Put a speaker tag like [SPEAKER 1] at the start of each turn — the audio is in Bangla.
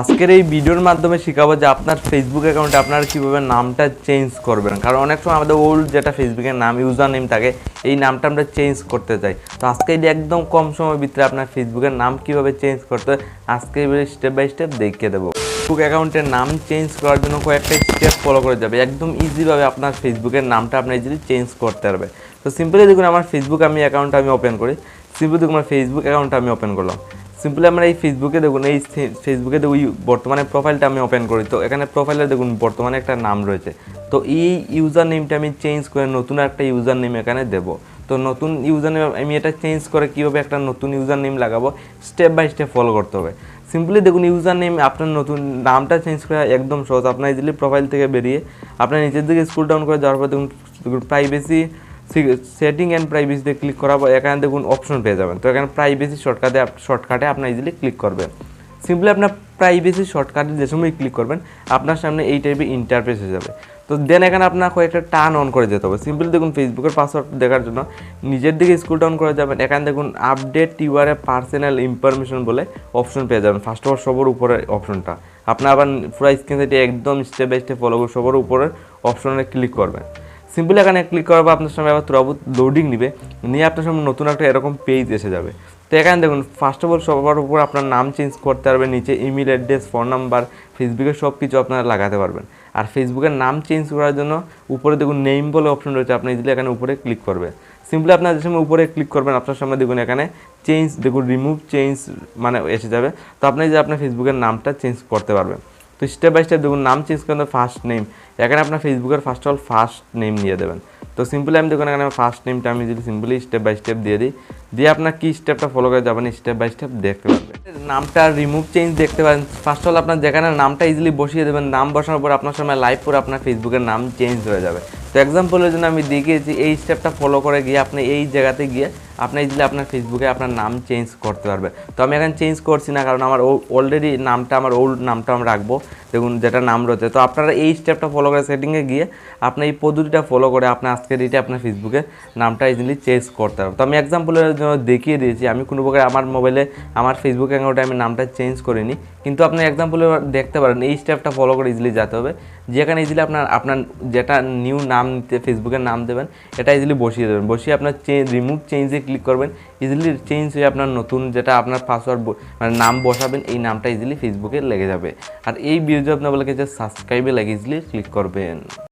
[SPEAKER 1] আজকের এই ভিডিওর মাধ্যমে শেখাবো যে আপনার ফেসবুক অ্যাকাউন্টে আপনারা কীভাবে নামটা চেঞ্জ করবেন। কারণ অনেক সময় আমাদের ওল্ড যেটা ফেসবুকের নাম ইউজার নেম থাকে, এই নামটা আমরা চেঞ্জ করতে চাই। তো আজকে এই একদম কম সময়ের ভিতরে আপনার ফেসবুকের নাম কীভাবে চেঞ্জ করতে হয়, আজকে স্টেপ বাই স্টেপ দেখিয়ে দেবো। ফেসবুক অ্যাকাউন্টের নাম চেঞ্জ করার জন্য কয়েকটা স্টেপ ফলো করে যাবে। একদম ইজিভাবে আপনার ফেসবুকের নামটা আপনি ইজিলি চেঞ্জ করতে পারবে তো সিম্পলি দেখুন, আমার ফেসবুক আমি অ্যাকাউন্ট আমি ওপেন করি। সিম্পলি দেখুন, আমার ফেসবুক অ্যাকাউন্টটা আমি ওপেন করলাম। সিম্পলি আমরা এই ফেসবুকে দেখুন, এই ফেসবুকে দেখুন বর্তমানে প্রোফাইলটা আমি ওপেন করি। তো এখানে প্রোফাইলে দেখুন, বর্তমানে একটা নাম রয়েছে। তো এই ইউজার নেমটা আমি চেঞ্জ করে নতুন একটা ইউজার নেম এখানে দেব। তো নতুন ইউজার নেম আমি এটা চেঞ্জ করে কীভাবে একটা নতুন ইউজার নেম লাগাবো স্টেপ বাই স্টেপ ফলো করতে হবে। সিম্পলি দেখুন ইউজার নেম আপনার নতুন নামটা চেঞ্জ করা একদম সহজ। আপনার ইজিলি প্রোফাইল থেকে বেরিয়ে, আপনার নিচের দিকে স্কুল ডাউন করে যাওয়ার পর দেখুন প্রাইভেসি সেটিং অ্যান্ড প্রাইভেসিতে ক্লিক করার পর এখানে দেখুন অপশন পেয়ে যাবেন। তো এখানে প্রাইভেসি শর্টকাটে শর্টকাটে আপনার ইজিলি ক্লিক করবেন। সিম্পলি আপনার প্রাইভেসি শর্টকাটে যে সময় ক্লিক করবেন, আপনার সামনে এই টাইপের ইন্টারফেস হয়ে যাবে। তো দেন এখানে আপনার কয়েকটা টার্ন অন করে যেতে হবে। সিম্পলি দেখুন ফেসবুকের পাসওয়ার্ড দেখার জন্য নিজের দিকে স্কুল ডাউন করে যাবেন। এখানে দেখুন আপডেট এ পার্সোনাল ইনফরমেশন বলে অপশন পেয়ে যাবেন। ফার্স্ট অফ অল সবার উপরে অপশনটা আপনার আবার পুরো স্ক্রিন একদম স্টেপ বাই স্টেপ ফলো করে সবার উপরের অপশনে ক্লিক করবেন। সিম্পলি এখানে ক্লিক করার পর আপনার সামনে আবার তুরাবুত লোডিং নিবে। নিয়ে আপনার সামনে নতুন একটা এরকম পেজ এসে যাবে। তো এখানে দেখুন ফার্স্ট অফ অল সবার উপর আপনার নাম চেঞ্জ করতে পারবেন, নিচে ইমেল অ্যাড্রেস ফোন নাম্বার ফেসবুকের সব কিছু আপনারা লাগাতে পারবেন। আর ফেসবুকের নাম চেঞ্জ করার জন্য উপরে দেখুন নেম বলে অপশন রয়েছে, আপনি ইজিলি এখানে উপরে ক্লিক করবেন। সিম্পলি আপনার যে সময় উপরে ক্লিক করবেন, আপনার সামনে দেখুন এখানে চেঞ্জ দেখুন রিমুভ চেঞ্জ মানে এসে যাবে। তো আপনি যে আপনার ফেসবুকের নামটা চেঞ্জ করতে পারবেন। তো স্টেপ বাই স্টেপ দেখুন, নাম চেঞ্জ করেন ফার্স্ট নেম এখানে আপনার ফেসবুকের ফার্স্ট অল ফার্স্ট নেম দিয়ে দেবেন। তো সিম্পলি আমি দেখুন, এখানে ফার্স্ট নেমটা আমি যদি সিম্পলি স্টেপ বাই স্টেপ দিয়ে দিই, দিয়ে আপনার কি স্টেপটা ফলো করে যাবেন স্টেপ বাই স্টেপ দেখতে পারবেন। নামটা রিমুভ চেঞ্জ দেখতে পারেন। ফার্স্ট অল আপনার যেখানে নামটা ইজিলি বসিয়ে দেবেন, নাম বসানোর পর আপনার সময় লাইভ করে আপনার ফেসবুকের নাম চেঞ্জ হয়ে যাবে। তো এক্সাম্পলের জন্য আমি দেখিয়েছি, এই স্টেপটা ফলো করে গিয়ে আপনি এই জায়গাতে গিয়ে আপনি দিলে আপনার ফেসবুকে আপনার নাম চেঞ্জ করতে পারবেন তো আমি এখানে চেঞ্জ করছি না, কারণ আমার অলরেডি নামটা, আমার ওল্ড নামটা আমি রাখব। দেখুন, যেটা নাম রয়েছে। তো আপনারা এই স্টেপটা ফলো করে সেটিংয়ে গিয়ে আপনি এই পদ্ধতিটা ফলো করে আপনি আজকের ডেটে আপনার ফেসবুকে নামটা ইজিলি চেঞ্জ করতে পারবেন। তো আমি এক্সাম্পলের জন্য দেখিয়ে দিয়েছি, আমি কোনো প্রকার আমার মোবাইলে আমার ফেসবুক অ্যাকাউন্টে আমি নামটা চেঞ্জ করিনি। কিন্তু আপনি এক্সাম্পলে দেখতে পারেন, এই স্টেপটা ফলো করে ইজিলি যেতে হবে। যেখানে ইজিলি আপনার আপনার যেটা নিউ নাম নিতে ফেসবুকের নাম দেবেন, এটা ইজিলি বসিয়ে দেবেন। বসিয়ে আপনার চেঞ্জ রিমুভ চেঞ্জে ক্লিক করবেন ইজিলি চেঞ্জ হয়ে আপনার নতুন যেটা আপনার পাসওয়ার্ড মানে নাম বসাবেন, এই নামটা ইজিলি ফেসবুকে লেগে যাবে। আর এই ভিডিও আপনার বলে যে সাবস্ক্রাইবে লাগে ইজিলি ক্লিক করবেন।